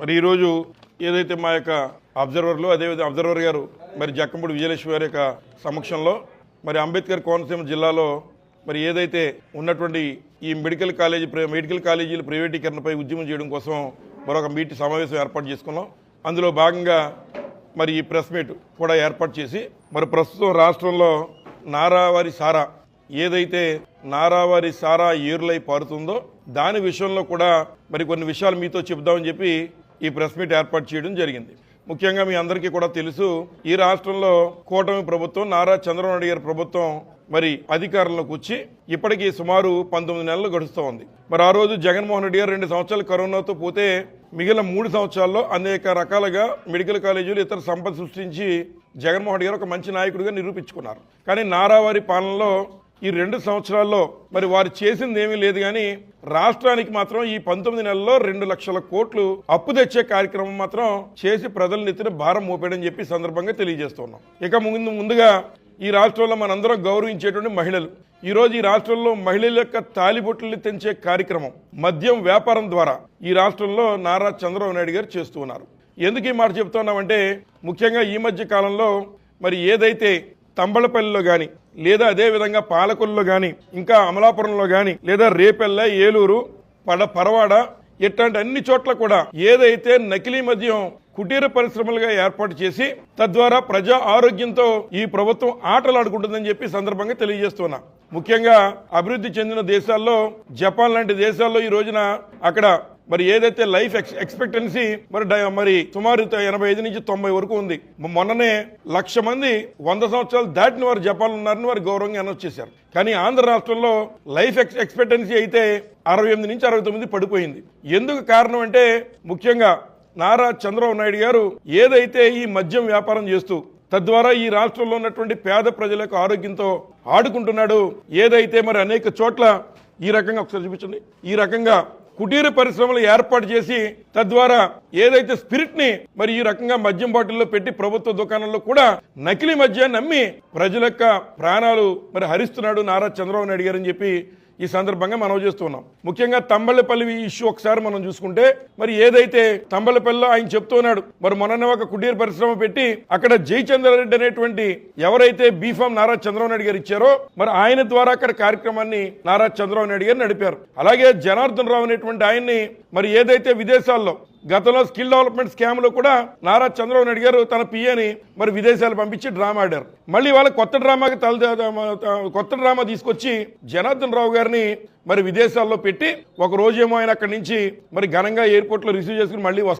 మరి ఈరోజు ఏదైతే మా యొక్క అబ్జర్వర్లు అదేవిధంగా అబ్జర్వర్ గారు మరి జక్కంపూడి విజయలక్ష్మి గారి యొక్క సమక్షంలో మరి అంబేద్కర్ కోనసీమ జిల్లాలో మరి ఏదైతే ఉన్నటువంటి ఈ మెడికల్ కాలేజీ ప్ర- మెడికల్ కాలేజీల ప్రైవేటీకరణపై ఉద్యమం చేయడం కోసం మరొక మీటి సమావేశం ఏర్పాటు చేసుకున్నాం. అందులో భాగంగా మరి ఈ ప్రెస్ మీట్ కూడా ఏర్పాటు చేసి మరి ప్రస్తుతం రాష్ట్రంలో నారావారి సారా ఏదైతే నారావారి సారా ఏరులై పారుతుందో దాని విషయంలో కూడా మరి కొన్ని విషయాలు మీతో చెబుదామని చెప్పి ఈ ప్రెస్ మీట్ ఏర్పాటు చేయడం జరిగింది. ముఖ్యంగా మీ అందరికీ కూడా తెలుసు ఈ రాష్ట్రంలో కూటమి ప్రభుత్వం నారా చంద్రబాబు నాయుడు గారి ప్రభుత్వం మరి అధికారంలోకి వచ్చి ఇప్పటికీ సుమారు పంతొమ్మిది నెలలు గడుస్తూ ఉంది. మరి ఆ రోజు జగన్మోహన్ రెడ్డి గారు రెండు సంవత్సరాలు కరోనాతో పోతే మిగిలిన మూడు సంవత్సరాల్లో అనేక రకాలుగా మెడికల్ కాలేజీలు ఇతర సంపద సృష్టించి జగన్మోహన్ రెడ్డి గారు ఒక మంచి నాయకుడిగా నిరూపించుకున్నారు. కానీ నారావారి పాలనలో ఈ రెండు సంవత్సరాల్లో మరి వారు చేసింది ఏమీ లేదు కానీ రాష్ట్రానికి మాత్రం ఈ పంతొమ్మిది నెలల్లో రెండు లక్షల కోట్లు అప్పు తెచ్చే కార్యక్రమం మాత్రం చేసి ప్రజల నెత్తిన భారం మోపాడని చెప్పి సందర్భంగా తెలియజేస్తున్నాం. ఇక ముందు ముందుగా ఈ రాష్ట్రంలో మనందరం గౌరవించేటువంటి మహిళలు. ఈరోజు ఈ రాష్ట్రంలో మహిళల యొక్క తాలిబొట్లని తెంచే కార్యక్రమం మద్యం వ్యాపారం ద్వారా ఈ రాష్ట్రంలో నారా చంద్రబాబు నాయుడు గారు చేస్తూ ఉన్నారు. ఎందుకు ఈ మాట చెప్తున్నామంటే ముఖ్యంగా ఈ మధ్య కాలంలో మరి ఏదైతే తంబళపల్లిలో కానీ లేదా అదే విధంగా పాలకొల్లో కానీ ఇంకా అమలాపురంలో కానీ లేదా రేపెల్ల ఏలూరు పడ పరవాడ ఇట్లాంటి అన్ని చోట్ల కూడా ఏదైతే నకిలీ మద్యం కుటీర పరిశ్రమలుగా ఏర్పాటు చేసి తద్వారా ప్రజా ఆరోగ్యంతో ఈ ప్రభుత్వం ఆటలాడుకుంటుందని చెప్పి సందర్భంగా తెలియజేస్తున్నా. ముఖ్యంగా అభివృద్ధి చెందిన దేశాల్లో జపాన్ లాంటి దేశాల్లో ఈ రోజున అక్కడ మరి ఏదైతే లైఫ్ ఎక్స్ ఎక్స్పెక్టెన్సీ మరి డై- మరి సుమారు ఎనభై ఐదు నుంచి తొంభై వరకు ఉంది. మొన్ననే లక్ష మంది వంద సంవత్సరాలు దాటిన వారు జపాన్ ఉన్నారని వారు గౌరవంగా అనౌన్స్ చేశారు. కానీ ఆంధ్ర రాష్ట్రంలో లైఫ్ ఎక్స్ ఎక్స్పెక్టెన్సీ అయితే అరవై ఎనిమిది నుంచి అరవై తొమ్మిది పడిపోయింది. ఎందుకు కారణం అంటే ముఖ్యంగా నారా చంద్రబాబు నాయుడు గారు ఏదైతే ఈ మద్యం వ్యాపారం చేస్తూ తద్వారా ఈ రాష్ట్రంలో ఉన్నటువంటి పేద ప్రజలకు ఆరోగ్యంతో ఆడుకుంటున్నాడు ఏదైతే మరి అనేక చోట్ల ఈ రకంగా ఒకసారి చూపించండి. ఈ రకంగా కుటీర పరిశ్రమలు ఏర్పాటు చేసి తద్వారా ఏదైతే స్పిరిట్ని మరి ఈ రకంగా మద్యం బాటిల్లో పెట్టి ప్రభుత్వ దుకాణంలో కూడా నకిలీ మద్యాన్ని అమ్మి ప్రజల ప్రాణాలు మరి హరిస్తున్నాడు నారా చంద్రబాబు నాయుడు గారు అని చెప్పి ఈ సందర్భంగా మనం చేస్తున్నాం. ముఖ్యంగా తంబళ్ళపల్లి ఇష్యూ ఒకసారి మనం చూసుకుంటే మరి ఏదైతే తంబళ్ళపల్లిలో ఆయన చెప్తున్నాడు మరి మొన్న ఒక కుటీర పరిశ్రమ పెట్టి అక్కడ జయచంద్రారెడ్డి అనేటువంటి ఎవరైతే బీఫామ్ నారా చంద్రబాబు నాయుడు గారు ఇచ్చారో మరి ఆయన ద్వారా అక్కడ కార్యక్రమాన్ని నారా చంద్రబాబు నాయుడు గారు నడిపారు. అలాగే జనార్దన్ రావు అనేటువంటి ఆయన్ని మరి ఏదైతే విదేశాల్లో గతంలో స్కిల్ డెవలప్మెంట్ స్కామ్లో కూడా నారా చంద్రబాబు నాయుడు గారు తన పిఏని మరి విదేశాలు పంపించి డ్రామా ఆడారు. మళ్ళీ వాళ్ళ కొత్త డ్రామాకి తల కొత్త డ్రామా తీసుకొచ్చి జనార్దన్ రావు గారిని మరి విదేశాల్లో పెట్టి ఒక రోజేమో ఆయన అక్కడి నుంచి మరి ఘనంగా ఎయిర్పోర్ట్లో రిసీవ్ చేసుకుని మళ్ళీ